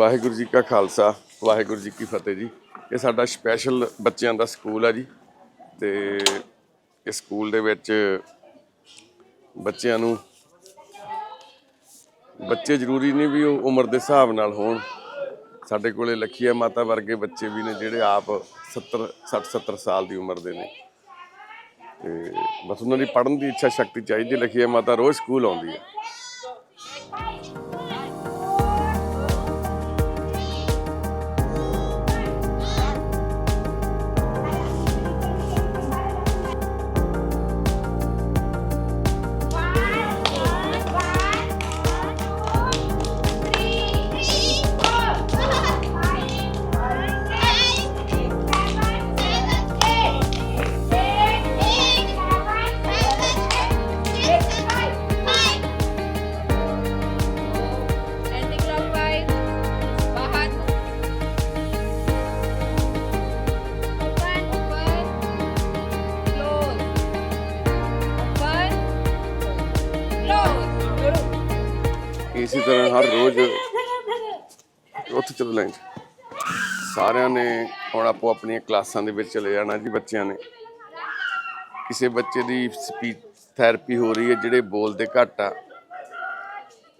ਵਾਹਿਗੁਰੂ ਜੀ ਕਾ ਖਾਲਸਾ, ਵਾਹਿਗੁਰੂ ਜੀ ਕੀ ਫਤਿਹ ਜੀ। ਇਹ ਸਾਡਾ ਸਪੈਸ਼ਲ ਬੱਚਿਆਂ ਦਾ ਸਕੂਲ ਆ ਜੀ ਤੇ ਇਸ ਸਕੂਲ ਦੇ ਵਿੱਚ ਬੱਚਿਆਂ ਨੂੰ ਬੱਚੇ ਜ਼ਰੂਰੀ ਨਹੀਂ ਵੀ ਉਹ ਉਮਰ ਦੇ ਹਿਸਾਬ ਨਾਲ ਹੋਣ। ਸਾਡੇ ਕੋਲੇ ਲਖੀਆ ਮਾਤਾ ਵਰਗੇ ਬੱਚੇ ਵੀ ਨੇ ਜਿਹੜੇ ਆਪ 70 60 70 ਸਾਲ ਦੀ ਉਮਰ ਦੇ ਨੇ। ਤੇ ਬਸ ਉਹਨਾਂ ਦੀ ਪੜ੍ਹਨ ਦੀ ਇੱਛਾ ਸ਼ਕਤੀ ਚਾਹੀਦੀ, ਲਖੀਆ ਮਾਤਾ ਰੋਜ਼ ਸਕੂਲ ਆਉਂਦੀ ਹੈ। ਹਰ ਰੋਜ਼ ਉੱਥੇ ਚੱਲ ਲੈਣ ਸਾਰਿਆਂ ਨੇ ਹੁਣ ਆਪੋ ਆਪਣੀਆਂ ਕਲਾਸਾਂ ਦੇ ਵਿੱਚ ਚਲੇ ਜਾਣਾ ਜੀ ਬੱਚਿਆਂ ਨੇ। ਕਿਸੇ ਬੱਚੇ ਦੀ ਸਪੀਚ ਥੈਰੇਪੀ ਹੋ ਰਹੀ ਹੈ ਜਿਹੜੇ ਬੋਲਦੇ ਘੱਟ ਆ।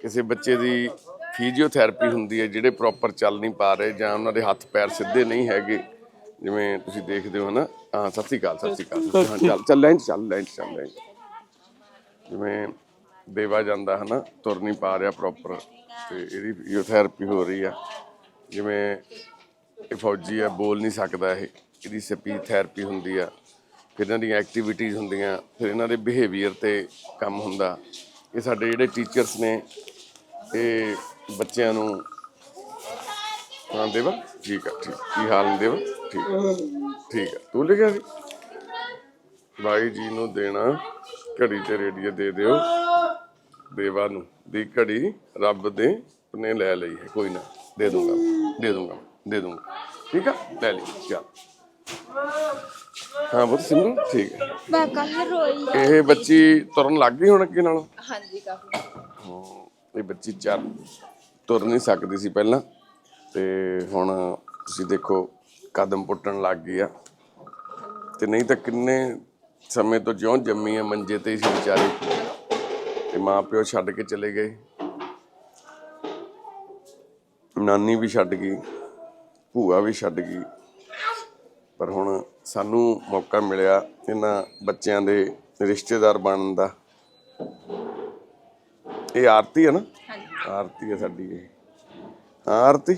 ਕਿਸੇ ਬੱਚੇ ਦੀ ਫਿਜ਼ੀਓਥੈਰੇਪੀ ਹੁੰਦੀ ਹੈ ਜਿਹੜੇ ਪ੍ਰੋਪਰ ਚੱਲ ਨਹੀਂ ਪਾ ਰਹੇ ਜਾਂ ਉਹਨਾਂ ਦੇ ਹੱਥ ਪੈਰ ਸਿੱਧੇ ਨਹੀਂ ਹੈਗੇ। ਜਿਵੇਂ ਤੁਸੀਂ ਦੇਖਦੇ ਹੋ ਨਾ ਹਾਂ, ਸਤਿ ਸ਼੍ਰੀ ਅਕਾਲ, ਸਤਿ ਸ਼੍ਰੀ ਅਕਾਲ। ਸਤਿ ਸ਼੍ਰੀ ਅਕਾਲ। ਹਾਂ, ਚੱਲ ਚੱਲ ਲੈਣ ਚੱਲ ਲੈਣ ਚੱਲ ਲੈਣ ਜਿਵੇਂ ਦੇਵਾ ਜਾਂਦਾ ਹਨਾ, ਤੁਰ ਨਹੀਂ ਪਾ ਰਿਹਾ ਪ੍ਰੋਪਰ ਤੇ ਇਹਦੀ ਫਿਜ਼ੀਓਥੈਰੇਪੀ ਹੋ ਰਹੀ ਆ। ਜਿਵੇਂ ਇਹ ਫੌਜੀ ਆ, ਬੋਲ ਨਹੀਂ ਸਕਦਾ ਇਹ, ਇਹਦੀ ਸਪੀਚ ਥੈਰੇਪੀ ਹੁੰਦੀ ਆ। ਫਿਰ ਇਹਨਾਂ ਦੀਆਂ ਐਕਟੀਵਿਟੀਜ਼ ਹੁੰਦੀਆਂ, ਫਿਰ ਇਹਨਾਂ ਦੇ ਬਿਹੇਵੀਅਰ ਤੇ ਕੰਮ ਹੁੰਦਾ। ਇਹ ਸਾਡੇ ਜਿਹੜੇ ਟੀਚਰਸ ਨੇ ਇਹ ਬੱਚਿਆਂ ਨੂੰ ਹਾਂ, ਦੇਵਾ? ਠੀਕ ਆ, ਠੀਕ। ਕੀ ਹਾਲ ਨੇ ਦੇਵਾ? ਠੀਕ। ਆ ਠੀਕ ਆ। ਤੂੰ ਲਿਖਿਆ ਸੀ? ਬਾਈ ਜੀ ਨੂੰ ਦੇਣਾ, ਘੜੀ ਤੇ ਰੇਡੀਓ ਦੇ ਦਿਓ। ਦੇਵਾ ਨੂੰ ਦੀ ਘੜੀ ਰੱਬ ਦੇ ਨੇ ਲੈ ਲਈ ਹੈ ਕੋਈ ਨਾ ਦੇ ਦੂੰਗਾ ਦੇ ਦੂੰਗਾ ਦੇ ਦੂੰਗਾ। ਠੀਕ ਆ? ਲੈ ਲਈ ਚਲ। ਹਾਂ ਬਹੁਤ ਸਿੰਧੂ ਠੀਕ ਹੈ। ਮੈਂ ਕੱਲ ਰੋਈ ਇਹ ਬੱਚੀ ਤੁਰਨ ਲੱਗ ਗਈ ਹੁਣ ਅੱਗੇ ਨਾਲੋਂ? ਹਾਂਜੀ ਕਾਫੀ। ਇਹ ਬੱਚੀ ਚਾਰ ਤੁਰ ਨਹੀਂ ਸਕਦੀ ਸੀ ਪਹਿਲਾਂ। ਤੇ ਹੁਣ ਤੁਸੀਂ ਦੇਖੋ ਕਦਮ ਪੁੱਟਣ ਲੱਗ ਗਈ ਆ। ਤੇ ਨਹੀਂ ਤਾਂ ਕਿੰਨੇ ਸਮੇਂ ਤੋਂ ਜਿਉਂ ਜੰਮੀ ਆ ਮੰਜੇ ਤੇ ਸੀ ਵਿਚਾਰੀ। ਤੇ ਮਾਂ ਪਿਓ ਛੱਡ ਕੇ ਚਲੇ ਗਏ। ਨਾਨੀ ਵੀ ਛੱਡ ਗਈ ਭੂਆ ਵੀ ਛੱਡ ਗਈ। ਪਰ ਹੁਣ ਸਾਨੂੰ ਮੌਕਾ ਮਿਲਿਆ ਇਹਨਾਂ ਬੱਚਿਆਂ ਦੇ ਰਿਸ਼ਤੇਦਾਰ ਬਣਨ ਦਾ। ਇਹ ਆਰਤੀ ਹੈ ਨਾ? ਆਰਤੀ ਹੈ ਸਾਡੀ ਇਹ। ਆਰਤੀ?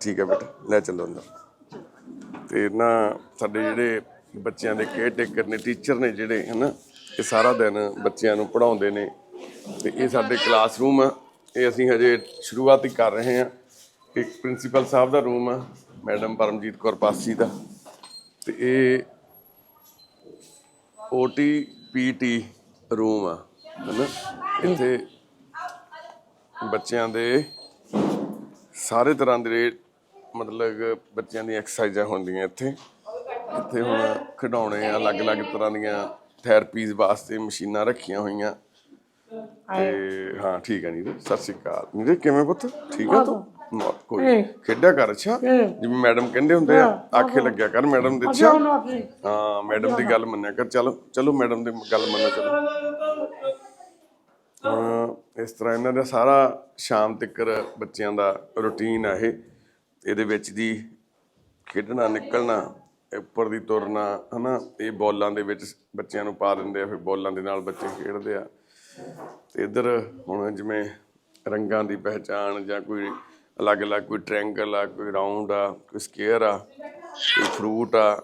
ਠੀਕ ਹੈ ਬੇਟਾ ਲੈ ਚੱਲੋ ਅੰਦਰ। ਤੇ ਨਾ ਸਾਡੇ ਜਿਹੜੇ ਬੱਚਿਆਂ ਦੇ ਕੇਅਰ ਟੇਕਰ ਨੇ ਟੀਚਰ ਨੇ ਜਿਹੜੇ ਹਨਾ? ਇਹ ਸਾਰਾ ਦਿਨ ਬੱਚਿਆਂ ਨੂੰ ਪੜ੍ਹਾਉਂਦੇ ਨੇ ਤੇ ਇਹ ਸਾਡੇ ਕਲਾਸਰੂਮ ਆ। ਇਹ ਅਸੀਂ ਹਜੇ ਸ਼ੁਰੂਆਤ ਹੀ ਕਰ ਰਹੇ ਹਾਂ। ਇੱਕ ਪ੍ਰਿੰਸੀਪਲ ਸਾਹਿਬ ਦਾ ਰੂਮ ਆ, ਮੈਡਮ ਪਰਮਜੀਤ ਕੌਰ ਪਾਸੀ ਦਾ। ਤੇ ਇਹ ਓਟੀ ਪੀਟੀ ਰੂਮ ਆ, ਹਨਾ? ਇੱਥੇ ਬੱਚਿਆਂ ਦੇ ਸਾਰੇ ਤਰ੍ਹਾਂ ਦੇ ਮਤਲਬ ਬੱਚਿਆਂ ਦੀਆਂ ਐਕਸਰਸਾਈਜ਼ਾਂ ਹੁੰਦੀਆਂ ਇੱਥੇ। ਇੱਥੇ ਹੁਣ ਖਿਡੌਣੇ ਆ, ਅਲੱਗ-ਅਲੱਗ ਤਰ੍ਹਾਂ ਦੀਆਂ ਥੈਰੇਪੀਜ਼ ਵਾਸਤੇ ਮਸ਼ੀਨਾਂ ਰੱਖੀਆਂ ਹੋਈਆਂ। ਤੇ ਹਾਂ ਠੀਕ ਹੈ ਨੀਰੇ ਸਤਿ ਸ਼੍ਰੀ ਅਕਾਲ। ਨੀਰੇ ਕਿਵੇਂ ਪੁੱਤ? ਠੀਕ ਹੈ ਤੂੰ? ਨਾ, ਕੋਈ। ਖੇਡਿਆ ਕਰ ਅੱਛਾ? ਜਿਵੇਂ ਮੈਡਮ ਕਹਿੰਦੇ ਹੁੰਦੇ ਆ ਆਖੇ ਲੱਗਿਆ ਕਰ ਮੈਡਮ ਦੇ ਅੱਛਾ? ਹਾਂ ਮੈਡਮ ਦੀ ਗੱਲ ਮੰਨਿਆ ਕਰ। ਚਲੋ ਚਲੋ ਮੈਡਮ ਦੀ ਗੱਲ ਮੰਨੋ ਚਲੋ। ਹਾਂ ਇਸ ਤਰ੍ਹਾਂ ਇਹਨਾਂ ਦਾ ਸਾਰਾ ਸ਼ਾਮ ਤੱਕ ਬੱਚਿਆਂ ਦਾ ਰੁਟੀਨ ਆ ਇਹ। ਇਹਦੇ ਵਿੱਚ ਦੀ ਖੇਡਣਾ ਨਿਕਲਣਾ ਉੱਪਰ ਦੀ ਤੁਰਨਾ, ਹਨਾ, ਇਹ ਬੋਲਾਂ ਦੇ ਵਿੱਚ ਬੱਚਿਆਂ ਨੂੰ ਪਾ ਦਿੰਦੇ ਆ, ਫਿਰ ਬੋਲਾਂ ਦੇ ਨਾਲ ਬੱਚੇ ਖੇਡਦੇ ਆ। ਤੇ ਇੱਧਰ ਹੁਣ ਜਿਵੇਂ ਰੰਗਾਂ ਦੀ ਪਹਿਚਾਣ ਜਾਂ ਕੋਈ ਅਲੱਗ-ਅਲੱਗ, ਕੋਈ ਟ੍ਰਾਇੰਗਲ ਆ, ਕੋਈ ਰਾਉਂਡ ਆ, ਕੋਈ ਸਕੁਅਰ ਆ, ਕੋਈ ਫਰੂਟ ਆ,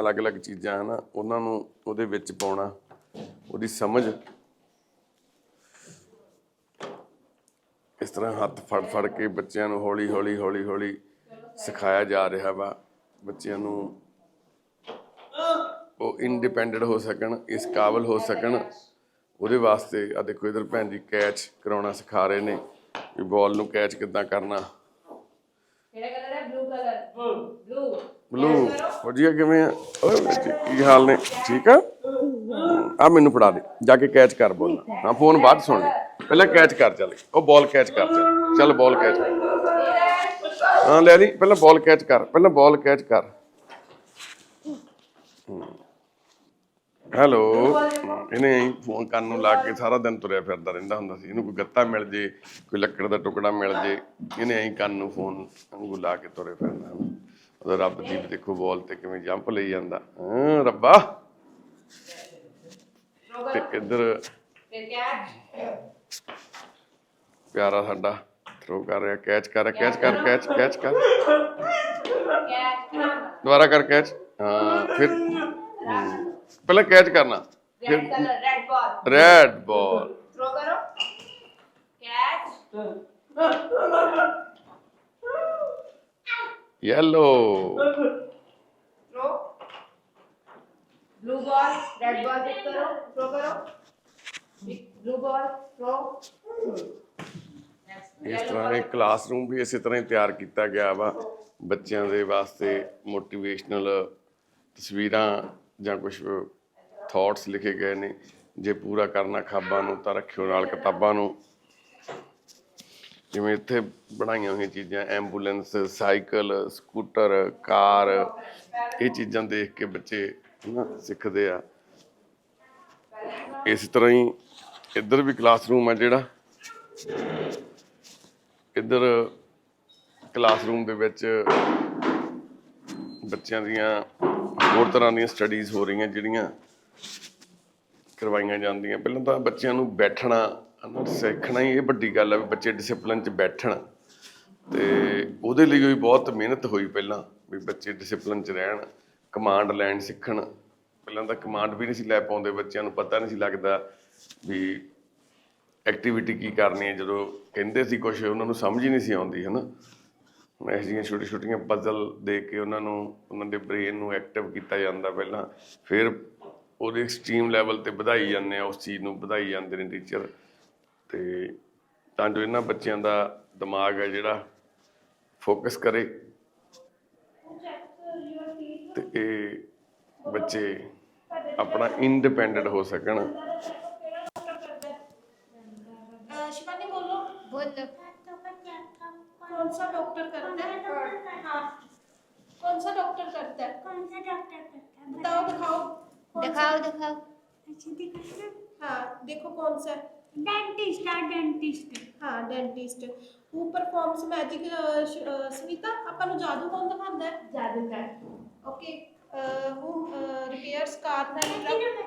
ਅਲੱਗ-ਅਲੱਗ ਚੀਜ਼ਾਂ, ਹਨਾ, ਉਹਨਾਂ ਨੂੰ ਉਹਦੇ ਵਿੱਚ ਪਾਉਣਾ, ਉਹਦੀ ਸਮਝ। ਇਸ ਤਰ੍ਹਾਂ ਹੱਥ ਫੜ ਫੜ ਕੇ ਬੱਚਿਆਂ ਨੂੰ ਹੌਲੀ ਹੌਲੀ ਹੌਲੀ ਹੌਲੀ ਸਿਖਾਇਆ ਜਾ ਰਿਹਾ ਵਾ। ਬੱਚਿਆਂ ਨੂੰ ਉਹ ਇੰਡੀਪੈਂਡੈਂਟ ਹੋ ਸਕਣ ਇਸ ਕਾਬਲ ਹੋ ਸਕਣ ਉਹਦੇ ਵਾਸਤੇ ਆ ਦੇਖੋ ਇਧਰ ਭੈਣ ਜੀ ਕੈਚ ਕਰਾਉਣਾ ਸਿਖਾ ਰਹੇ ਨੇ ਵੀ ਬਾਲ ਨੂੰ ਕੈਚ ਕਿੱਦਾਂ ਕਰਨਾ। ਬਲੂ ਕਲਰ ਬਲੂ ਕਿਵੇਂ ਆ? ਓਏ ਕੀ ਹਾਲ ਨੇ? ਠੀਕ ਆ? ਆ ਮੈਨੂੰ ਫੜਾ ਦੇ ਜਾ ਕੇ ਕੈਚ ਕਰ ਬੋਲ। ਹਾਂ ਫੋਨ ਬਾਅਦ ਸੁਣ ਲੈ। ਪਹਿਲਾਂ ਕੈਚ ਕਰ ਚੱਲ। ਉਹ ਬਾਲ ਕੈਚ ਕਰ ਚੱਲ। ਚੱਲ ਬਾਲ ਕੈਚ ਕਰ। ਹਾਂ ਲੈ ਲਈ ਪਹਿਲਾਂ ਬਾਲ ਕੈਚ ਕਰ ਪਹਿਲਾਂ ਬਾਲ ਕੈਚ ਕਰ। ਹੈਲੋ ਇਹਨੇ ਫੋਨ ਕੰਨ ਨੂੰ ਲਾ ਕੇ ਸਾਰਾ ਦਿਨ ਤੁਰਿਆ ਫਿਰਦਾ ਰਹਿੰਦਾ ਹੁੰਦਾ ਸੀ। ਇਹਨੂੰ ਕੋਈ ਗੱਤਾ ਮਿਲ ਜੇ ਕੋਈ ਲੱਕੜ ਦਾ ਟੁਕੜਾ ਮਿਲ ਜੇ ਇਹਨੇ ਐਂ ਕੰਨ ਨੂੰ ਫੋਨ ਨੂੰ ਲਾ ਕੇ ਤੁਰੇ ਫਿਰਦਾ। ਉਹਦਾ ਰੱਬ ਦੀ ਦੇਖੋ ਬਾਲ ਤੇ ਕਿਵੇਂ ਜੰਪ ਲਈ ਜਾਂਦਾ। ਹਾਂ ਰੱਬਾ। ਤੇ ਇੱਧਰ ਪਿਆਰਾ ਸਾਡਾ। थ्रो कर रहे कैच कर रहे कैच कर कैच कैच कर। दोबारा कर कैच हाँ, फिर। हम्म। पहले कैच करना। फिर red ball yellow blue ball red ball करो। थ्रो करो। ब्लू बॉल थ्रो ਇਸ ਤਰ੍ਹਾਂ ਇਹ ਕਲਾਸਰੂਮ ਵੀ ਇਸੇ ਤਰ੍ਹਾਂ ਹੀ ਤਿਆਰ ਕੀਤਾ ਗਿਆ ਵਾ। ਬੱਚਿਆਂ ਦੇ ਵਾਸਤੇ ਮੋਟੀਵੇਸ਼ਨਲ ਤਸਵੀਰਾਂ ਜਾਂ ਕੁਝ ਥਾਟਸ ਲਿਖੇ ਗਏ ਨੇ। ਜੇ ਪੂਰਾ ਕਰਨਾ ਖਾਬਾਂ ਨੂੰ ਤਾਂ ਰੱਖਿਓ ਨਾਲ ਕਿਤਾਬਾਂ ਨੂੰ। ਜਿਵੇਂ ਇੱਥੇ ਬਣਾਈਆਂ ਹੋਈਆਂ ਚੀਜ਼ਾਂ ਐਂਬੂਲੈਂਸ ਸਾਈਕਲ ਸਕੂਟਰ ਕਾਰ ਇਹ ਚੀਜ਼ਾਂ ਦੇਖ ਕੇ ਬੱਚੇ ਨਾ ਸਿੱਖਦੇ ਆ। ਇਸ ਤਰ੍ਹਾਂ ਹੀ ਇੱਧਰ ਵੀ ਕਲਾਸਰੂਮ ਆ ਜਿਹੜਾ। ਇੱਧਰ ਕਲਾਸਰੂਮ ਦੇ ਵਿੱਚ ਬੱਚਿਆਂ ਦੀਆਂ ਹੋਰ ਤਰ੍ਹਾਂ ਦੀਆਂ ਸਟੱਡੀਜ਼ ਹੋ ਰਹੀਆਂ ਜਿਹੜੀਆਂ ਕਰਵਾਈਆਂ ਜਾਂਦੀਆਂ। ਪਹਿਲਾਂ ਤਾਂ ਬੱਚਿਆਂ ਨੂੰ ਬੈਠਣਾ ਸਿੱਖਣਾ ਹੀ ਇਹ ਵੱਡੀ ਗੱਲ ਹੈ ਵੀ ਬੱਚੇ ਡਿਸਪਲਿਨ 'ਚ ਬੈਠਣ। ਤੇ ਉਹਦੇ ਲਈ ਵੀ ਬਹੁਤ ਮਿਹਨਤ ਹੋਈ ਪਹਿਲਾਂ ਵੀ ਬੱਚੇ ਡਿਸਪਲਿਨ 'ਚ ਰਹਿਣ ਕਮਾਂਡ ਲੈਣ ਸਿੱਖਣ। ਪਹਿਲਾਂ ਤਾਂ ਕਮਾਂਡ ਵੀ ਨਹੀਂ ਸੀ ਲੈ ਪਾਉਂਦੇ, ਬੱਚਿਆਂ ਨੂੰ ਪਤਾ ਨਹੀਂ ਸੀ ਲੱਗਦਾ ਵੀ ਐਕਟੀਵਿਟੀ ਕੀ ਕਰਨੀ ਹੈ? ਜਦੋਂ ਕਹਿੰਦੇ ਸੀ ਕੁਝ ਉਹਨਾਂ ਨੂੰ ਸਮਝ ਹੀ ਨਹੀਂ ਸੀ ਆਉਂਦੀ, ਹਨਾ? ਹੁਣ ਇਹ ਜਿਹੀਆਂ ਛੋਟੀ ਛੋਟੀਆਂ ਪਜ਼ਲ ਦੇ ਕੇ ਉਹਨਾਂ ਨੂੰ, ਉਹਨਾਂ ਦੇ ਬ੍ਰੇਨ ਨੂੰ ਐਕਟਿਵ ਕੀਤਾ ਜਾਂਦਾ ਪਹਿਲਾਂ। ਫਿਰ ਉਹਦੇ ਐਕਸਟ੍ਰੀਮ ਲੈਵਲ ਤੇ ਵਧਾਈ ਜਾਂਦੇ ਆ ਉਸ ਚੀਜ਼ ਨੂੰ ਵਧਾਈ ਜਾਂਦੇ ਨੇ ਟੀਚਰ ਤੇ ਤਾਂ ਜੋ ਇਹਨਾਂ ਬੱਚਿਆਂ ਦਾ ਦਿਮਾਗ ਹੈ ਜਿਹੜਾ ਫੋਕਸ ਕਰੇ। ਤੇ ਇਹ ਬੱਚੇ ਆਪਣਾ ਇੰਡੀਪੈਂਡੈਂਟ ਹੋ ਸਕਣ। डॉक्टर करता है हाँ कौन सा डॉक्टर करता है कौन सा डॉक्टर करता है बताओ दिखाओ कौन दिखाओ दिखाओ सा? हाँ देखो कौन सा है? डेंटिस्ट है डेंटिस्ट हाँ dentist who performs magic Smita ਆਪਾਂ ਨੂੰ ਜਾਦੂ ਕੌਣ ਦਿਖਾਉਂਦਾ ਹੈ जादूगर okay who repairs car the truck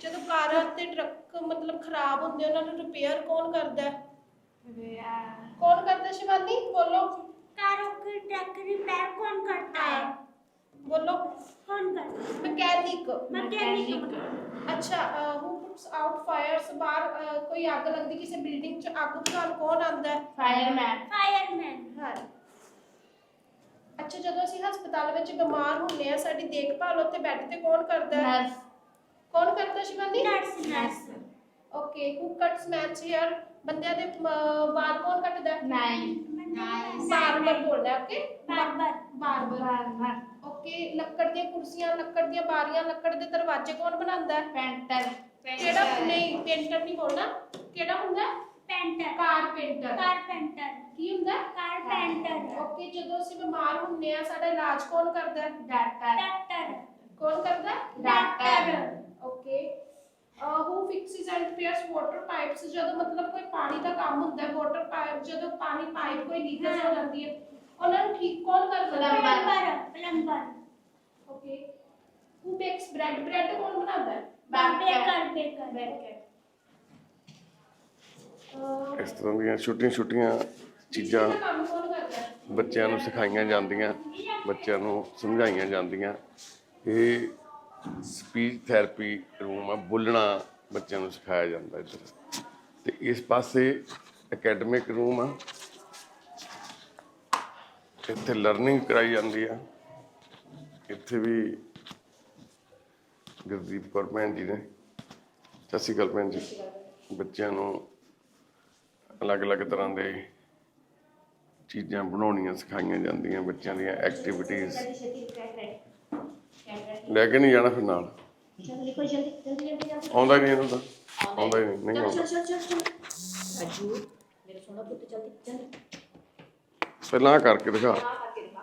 ਜਦੋਂ ਕਾਰਾਂ ਤੇ ਟਰੱਕ ਮਤਲਬ ਖਰਾਬ ਹੁੰਦੇ ਉਹਨਾਂ ਨੂੰ ਰਿਪੇਅਰ ਕੌਣ ਕਰਦਾ ਹੈ ਕੌਣ ਕਰਦਾ ਹੈ ਸ਼ਿਵਾਨੀ ਬੋਲੋ कारों की ट्रक रिपेयर कौन करता है ਬੋਲੋ कौन करता है ਮਕੈਨਿਕ मैकेनिक ਅੱਛਾ ਹੂ ਪੁਟਸ ਆਊਟ ਫਾਇਰਸ ਬਾਹਰ ਅਹ, ਕੋਈ ਅੱਗ ਲੱਗਦੀ ਕਿਸੇ ਬਿਲਡਿੰਗ 'ਚ ਅੱਗ ਬੁਝਾਉਣ ਕੌਣ ਆਂਦਾ ਹੈ फायरमैन फायरमैन ਹਾਂ ਅੱਛਾ ਜਦੋਂ ਅਸੀਂ ਹਸਪਤਾਲ ਵਿੱਚ ਬਿਮਾਰ ਹੁੰਦੇ ਆ ਸਾਡੀ ਦੇਖਭਾਲ ਉੱਥੇ ਬੈੱਡ ਤੇ ਕੌਣ ਕਰਦਾ ਹੈ नर्स ਕੌਣ ਕਰਦਾ Shivani nurse nurse okay who cuts men's hair ਬੰਦਿਆਂ ਦੇ ਅਹ, ਵਾਲ ਕੌਣ ਕੱਟਦਾ ਹੈ नाइन ਬਾਰਬਰ ਬੋਲਦਾ ਓਕੇ बार्बर ਬਾਰਬਰ ਓਕੇ ਲੱਕੜ ਦੀਆਂ ਕੁਰਸੀਆਂ ਲੱਕੜ ਦੀਆਂ ਬਾਰੀਆਂ ਲੱਕੜ ਦੇ ਦਰਵਾਜ਼ੇ ਕੌਣ ਬਣਾਉਂਦਾ ਹੈ पेंटर ਕਿਹੜਾ ਨਹੀਂ ਪੇਂਟਰ ਨਹੀਂ ਬੋਲਣਾ ਕਿਹੜਾ ਹੁੰਦਾ ਹੈ पेंटर ਕਾਰਪੇਂਟਰ कारपेंटर ਕੀ ਹੁੰਦਾ ਹੈ कारपेंटर ਓਕੇ ਜਦੋਂ ਅਸੀਂ ਬਿਮਾਰ ਹੁੰਨੇ ਆ ਸਾਡਾ ਇਲਾਜ ਕੌਣ ਕਰਦਾ ਹੈ डॉक्टर डॉक्टर ਕੌਣ ਕਰਦਾ ਹੈ doctor okay who fixes and repairs water pipes ਜਦੋਂ ਮਤਲਬ ਕੋਈ ਪਾਣੀ ਦਾ ਕੰਮ ਹੁੰਦਾ ਹੈ ਵਾਟਰ ਪਾਈਪ ਜਦੋਂ ਪਾਣੀ ਪਾਈਪ ਕੋਈ ਲੀਕੇਜ ਹੋ ਜਾਂਦੀ ਹੈ ਉਹਨਾਂ ਨੂੰ ਠੀਕ ਕੌਣ ਕਰਦਾ ਹੈ? Plumber. Plumber. Okay who bakes bread bread ਕੌਣ ਬਣਾਉਂਦਾ ਹੈ? ਬੇਕਰ ਬੇਕਰ ਬੇਕਰ ਇਸ ਤਰ੍ਹਾਂ ਦੀਆਂ ਛੋਟੀਆਂ ਛੋਟੀਆਂ ਚੀਜ਼ਾਂ ਕੰਮ ਕੌਣ ਕਰਦਾ ਬੱਚਿਆਂ ਨੂੰ ਸਿਖਾਈਆਂ ਜਾਂਦੀਆਂ ਬੱਚਿਆਂ ਨੂੰ ਸਮਝਾਈਆਂ ਜਾਂਦੀਆਂ। ਇਹ ਸਪੀਚ ਥੈਰੇਪੀ ਰੂਮ ਆ, ਬੋਲਣਾ ਬੱਚਿਆਂ ਨੂੰ ਸਿਖਾਇਆ ਜਾਂਦਾ ਇੱਧਰ। ਤੇ ਇਸ ਪਾਸੇ ਅਕੈਡਮਿਕ ਰੂਮ ਆ। ਇੱਥੇ ਲਰਨਿੰਗ ਕਰਾਈ ਜਾਂਦੀ ਆ। ਇੱਥੇ ਵੀ ਗੁਰਦੀਪ ਕੌਰ ਭੈਣ ਜੀ ਨੇ। ਸਤਿ ਸ਼੍ਰੀ ਅਕਾਲ ਭੈਣ ਜੀ। ਬੱਚਿਆਂ ਨੂੰ ਅਲੱਗ-ਅਲੱਗ ਤਰ੍ਹਾਂ ਦੇ ਚੀਜ਼ਾਂ ਬਣਾਉਣੀਆਂ ਸਿਖਾਈਆਂ ਜਾਂਦੀਆਂ ਬੱਚਿਆਂ ਦੀਆਂ ਐਕਟੀਵਿਟੀਜ਼ ਲੈ ਕੇ ਨਹੀਂ ਜਾਣਾ ਫਿਰ ਨਾਲ जल्दी कोई जल्दी जल्दी जल्दी जल्दी ਆਉਂਦਾ ਹੀ ਨਹੀਂ ਇਹਨੂੰ ਤਾਂ ਆਉਂਦਾ ਹੀ ਨਹੀਂ ਨਹੀਂ ਆਉਂਦਾ राजू मेरे ਸੋਹਣਾ ਪੁੱਤ ਜਲਦੀ ਜਲਦੀ ਪਹਿਲਾਂ ਆਹ ਕਰਕੇ ਦਿਖਾ ਆ ਕਰਕੇ ਦਿਖਾ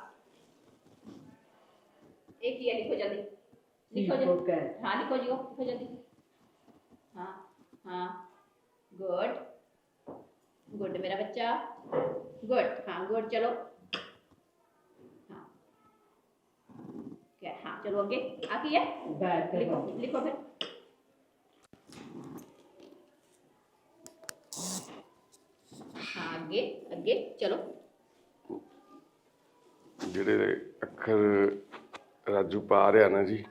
ਇਹ ਕੀ ਹੈ ਲਿਖੋ ਜਲਦੀ ਲਿਖੋ ਜਲਦੀ ਹਾਂ ਲਿਖੋ ਜੀ ਲਿਖੋ ਜਲਦੀ ਹਾਂ ਹਾਂ ਗੁੱਡ ਗੁੱਡ ਮੇਰਾ ਬੱਚਾ ਗੁੱਡ ਹਾਂ ਗੁੱਡ ਚਲੋ ਹਾਂ चलो आगे आ की है लिखो लिखो फिर हाँ आगे आगे चलो ਜਿਹੜੇ ਅੱਖਰ ਰਾਜੂ ਪਾ ਰਿਹਾ ਨਾ ਜੀ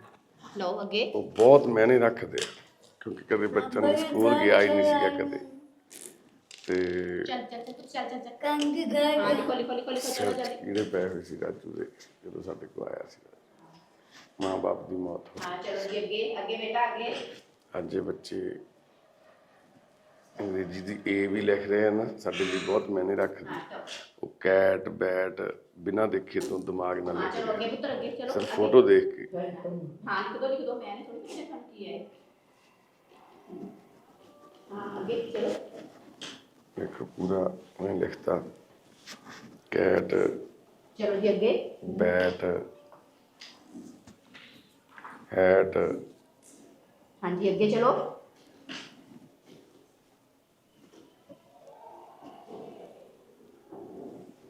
लो आगे ਉਹ ਬਹੁਤ ਮਿਹਨੇ ਰੱਖਦੇ ਆ ਕਿਉਂਕਿ ਕਦੇ ਬੱਚਾ ਨੂੰ ਸਕੂਲ ਗਿਆ ਹੀ ਨਹੀਂ ਸੀਗਾ ਕਦੇ ਤੇ चल चल चल चल चल चल कंग हाँ घर लिखो लिखो लिखो लिखो चलो जल्दी ਕੀੜੇ ਪਏ ਹੋਏ ਸੀ ਰਾਜੂ ਦੇ ਜਦੋਂ ਸਾਡੇ ਕੋਲ ਆਇਆ ਸੀ ਮਾਂ-ਬਾਪ ਦੀ ਮੌਤ ਹੋ ਹਾਂ ਚਲੋ ਅੱਗੇ ਅੱਗੇ ਬੇਟਾ ਅੱਗੇ। ਵੀ ਲਿਖ ਰਹੇ ਆ ਸਾਡੇ ਲਈ ਬਹੁਤ ਮਾਇਨੇ ਰੱਖਦੀ। ਉਹ ਕੈਟ ਬੈਟ ਬਿਨਾਂ ਦੇਖੇ ਤੋਂ ਦਿਮਾਗ ਨਾਲ ਲਿਖ ਚਲੋ ਅੱਗੇ ਪੁੱਤਰ ਅੱਗੇ ਚਲੋ ਸਿਰ ਫੋਟੋ ਦੇਖ ਕੇ। ਹਾਂ ਲਿਖ ਲਿਖ ਦੋ ਮੈਂ ਨਹੀਂ ਥੋੜੀ ਕਿਹਨੇ ਕੀ ਹੈ। ਹਾਂ ਅੱਗੇ ਚਲੋ। ਦੇਖੋ ਪੂਰਾ ਉਹਨੇ ਲਿਖਤਾ। ਕੈਟ ਚਲੋ ਜੀ ਅੱਗੇ। ਬੈਟ ਹੈਟ ਹਾਂਜੀ ਅੱਗੇ ਚਲੋ।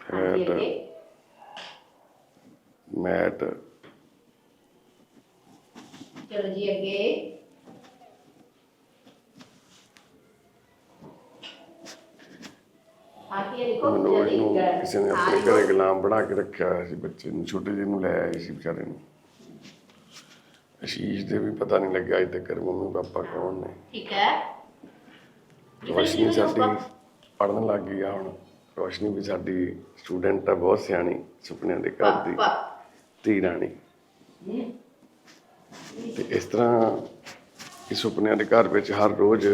ਹਾਂਜੀ ਮੈਟ ਚਲੋ ਜੀ ਅੱਗੇ। ਕਿਸੇ ਨੇ ਆਪਣੇ ਘਰੇ ਗੁਲਾਮ ਬਣਾ ਕੇ ਰੱਖਿਆ ਹੋਇਆ ਸੀ ਬੱਚੇ ਨੂੰ ਛੋਟੇ ਜਿਹੇ ਨੂੰ ਲੈ ਆਏ ਸੀ ਵਿਚਾਰੇ ਨੂੰ। ਅਸ਼ੀਸ਼ ਦੇ ਵੀ ਪਤਾ ਨਹੀਂ ਲੱਗਿਆ ਅਜੇ ਤੱਕ ਮੰਮੀ ਪਾਪਾ ਕੌਣ ਨੇ। ਠੀਕ ਹੈ। ਰੋਸ਼ਨੀ ਸਾਡੀ ਪੜਨ ਲੱਗ ਗਈ ਆ ਹੁਣ। ਰੋਸ਼ਨੀ ਵੀ ਸਾਡੀ ਸਟੂਡੈਂਟ ਆ ਬਹੁਤ ਸਿਆਣੀ ਸੁਪਨਿਆਂ ਦੇ ਘਰ ਦੀ ਧੀ ਰਾਣੀ। ਤੇ ਇਸ ਤਰ੍ਹਾਂ ਕਿ ਸੁਪਨਿਆਂ ਦੇ ਘਰ ਵਿੱਚ ਹਰ ਰੋਜ਼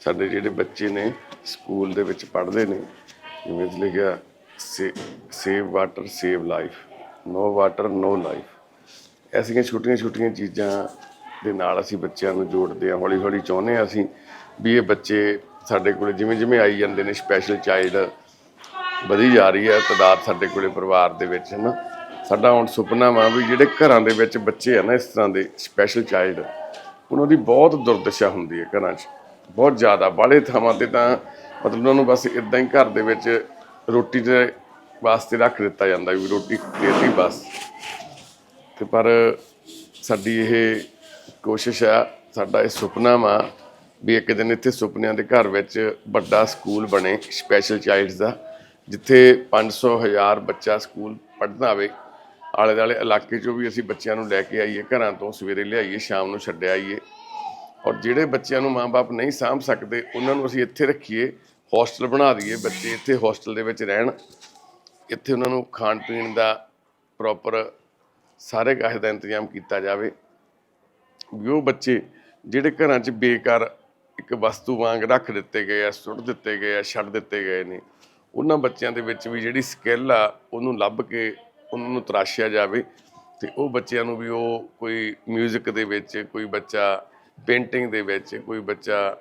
ਸਾਡੇ ਜਿਹੜੇ ਬੱਚੇ ਨੇ ਸਕੂਲ ਦੇ ਵਿੱਚ ਪੜ੍ਹਦੇ ਨੇ ਜਿਵੇਂ ਲਿਖਿਆ save water save life no water no life ਐਸੀਆਂ ਛੋਟੀਆਂ ਛੋਟੀਆਂ ਚੀਜ਼ਾਂ ਦੇ ਨਾਲ ਅਸੀਂ ਬੱਚਿਆਂ ਨੂੰ ਜੋੜਦੇ ਹਾਂ ਹੌਲੀ ਹੌਲੀ ਚਾਹੁੰਦੇ ਹਾਂ ਅਸੀਂ ਵੀ ਇਹ ਬੱਚੇ ਸਾਡੇ ਕੋਲ ਜਿਵੇਂ ਜਿਵੇਂ ਆਈ ਜਾਂਦੇ ਨੇ ਸਪੈਸ਼ਲ ਚਾਈਲਡ ਵਧੀ ਜਾ ਰਹੀ ਹੈ, ਤਾਦਾਦ ਸਾਡੇ ਕੋਲੇ ਪਰਿਵਾਰ ਦੇ ਵਿੱਚ ਹੈ ਨਾ ਸਾਡਾ ਹੁਣ ਸੁਪਨਾ ਵਾ ਵੀ ਜਿਹੜੇ ਘਰਾਂ ਦੇ ਵਿੱਚ ਬੱਚੇ ਆ ਨਾ, ਇਸ ਤਰ੍ਹਾਂ ਦੇ ਸਪੈਸ਼ਲ ਚਾਈਲਡ ਉਹਨਾਂ ਦੀ ਬਹੁਤ ਦੁਰਦਸ਼ਾ ਹੁੰਦੀ ਹੈ ਘਰਾਂ 'ਚ। ਬਹੁਤ ਜ਼ਿਆਦਾ ਬਾਹਲੇ ਥਾਵਾਂ ਤੇ ਤਾਂ ਮਤਲਬ ਉਹਨਾਂ ਨੂੰ ਬਸ ਇਦਾਂ ਹੀ ਘਰ ਦੇ ਵਿੱਚ ਰੋਟੀ ਦੇ ਵਾਸਤੇ ਰੱਖ ਦਿੱਤਾ ਜਾਂਦਾ ਵੀ ਰੋਟੀ ਦੇਤੀ ਬਸ। ਤੇ ਪਰ ਸਾਡੀ ਇਹ ਕੋਸ਼ਿਸ਼ ਆ, ਸਾਡਾ ਇਹ ਸੁਪਨਾ ਵਾ ਵੀ ਇੱਕ ਦਿਨ ਇੱਥੇ ਸੁਪਨਿਆਂ ਦੇ ਘਰ ਵਿੱਚ ਵੱਡਾ ਸਕੂਲ ਬਣੇ ਸਪੈਸ਼ਲ ਚਾਈਲਡਸ ਦਾ, ਜਿੱਥੇ 500 ਹਜ਼ਾਰ ਬੱਚਾ ਸਕੂਲ ਪੜ੍ਹਨਾ ਆਵੇ ਆਲੇ ਦਾਲੇ ਇਲਾਕੇ 'ਚੋਂ ਵੀ ਅਸੀਂ ਬੱਚਿਆਂ ਨੂੰ ਲੈ ਕੇ ਆਈਏ, ਘਰਾਂ ਤੋਂ ਸਵੇਰੇ ਲਿਆਈਏ, ਸ਼ਾਮ ਨੂੰ ਛੱਡ ਆਈਏ। ਔਰ ਜਿਹੜੇ ਬੱਚਿਆਂ ਨੂੰ ਮਾਪੇ ਨਹੀਂ ਸਾਂਭ ਸਕਦੇ, ਉਹਨਾਂ ਨੂੰ ਅਸੀਂ ਇੱਥੇ ਰੱਖੀਏ, ਹੋਸਟਲ ਬਣਾ ਦਈਏ, ਬੱਚੇ ਇੱਥੇ ਹੋਸਟਲ ਦੇ ਵਿੱਚ ਰਹਿਣ। ਇੱਥੇ ਉਹਨਾਂ ਨੂੰ ਖਾਣ ਪੀਣ ਦਾ ਪ੍ਰੋਪਰ ਸਾਰੇ ਕਾਹੇ ਦਾ ਇੰਤਜ਼ਾਮ ਕੀਤਾ ਜਾਵੇ ਵੀ ਉਹ ਬੱਚੇ ਜਿਹੜੇ ਘਰਾਂ 'ਚ ਬੇਕਾਰ ਇੱਕ ਵਸਤੂ ਵਾਂਗ ਰੱਖ ਦਿੱਤੇ ਗਏ ਆ, ਸੁੱਟ ਦਿੱਤੇ ਗਏ ਆ, ਛੱਡ ਦਿੱਤੇ ਗਏ ਨੇ, ਉਹਨਾਂ ਬੱਚਿਆਂ ਦੇ ਵਿੱਚ ਵੀ ਜਿਹੜੀ ਸਕਿੱਲ ਆ, ਉਹਨੂੰ ਲੱਭ ਕੇ ਉਹਨਾਂ ਨੂੰ ਤਰਾਸ਼ਿਆ ਜਾਵੇ ਤੇ ਉਹ ਬੱਚਿਆਂ ਨੂੰ ਵੀ ਉਹ ਕੋਈ 뮤직 ਦੇ ਵਿੱਚ, ਕੋਈ ਬੱਚਾ ਪੇਂਟਿੰਗ ਦੇ ਵਿੱਚ, ਕੋਈ ਬੱਚਾ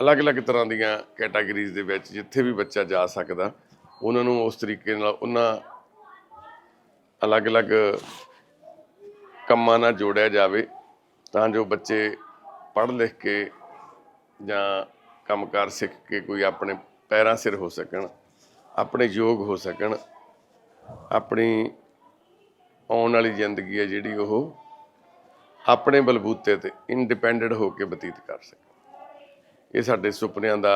ਅਲੱਗ-ਅਲੱਗ ਤਰ੍ਹਾਂ ਦੀਆਂ ਕੈਟਾਗਰੀਜ਼ ਦੇ ਵਿੱਚ ਜਿੱਥੇ ਵੀ ਬੱਚਾ ਜਾ ਸਕਦਾ, ਉਹਨਾਂ ਨੂੰ ਉਸ ਤਰੀਕੇ ਨਾਲ, ਉਹਨਾਂ ਅਲੱਗ-ਅਲੱਗ ਕੰਮਾਂ ਨਾਲ ਜੋੜਿਆ ਜਾਵੇ, ਤਾਂ ਜੋ ਬੱਚੇ ਪੜ੍ਹ ਲਿਖ ਕੇ ਜਾਂ ਕੰਮਕਾਰ ਸਿੱਖ ਕੇ ਕੋਈ ਆਪਣੇ ਪੈਰਾਂ ਸਿਰ ਹੋ ਸਕਣ, ਆਪਣੇ ਯੋਗ ਹੋ ਸਕਣ, ਆਪਣੀ ਆਉਣ ਵਾਲੀ ਜ਼ਿੰਦਗੀ ਹੈ ਜਿਹੜੀ ਉਹ ਆਪਣੇ ਬਲਬੂਤੇ ਤੇ ਇੰਡੀਪੈਂਡੈਂਟ ਹੋ ਕੇ ਬਤੀਤ ਕਰ ਸਕਣ। ਇਹ ਸਾਡੇ ਸੁਪਨਿਆਂ ਦਾ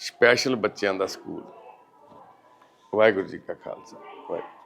ਸਪੈਸ਼ਲ ਬੱਚਿਆਂ ਦਾ ਸਕੂਲ। ਵਾਹਿਗੁਰੂ ਜੀ ਕਾ ਖਾਲਸਾ। ਵਾਹਿਗੁਰੂ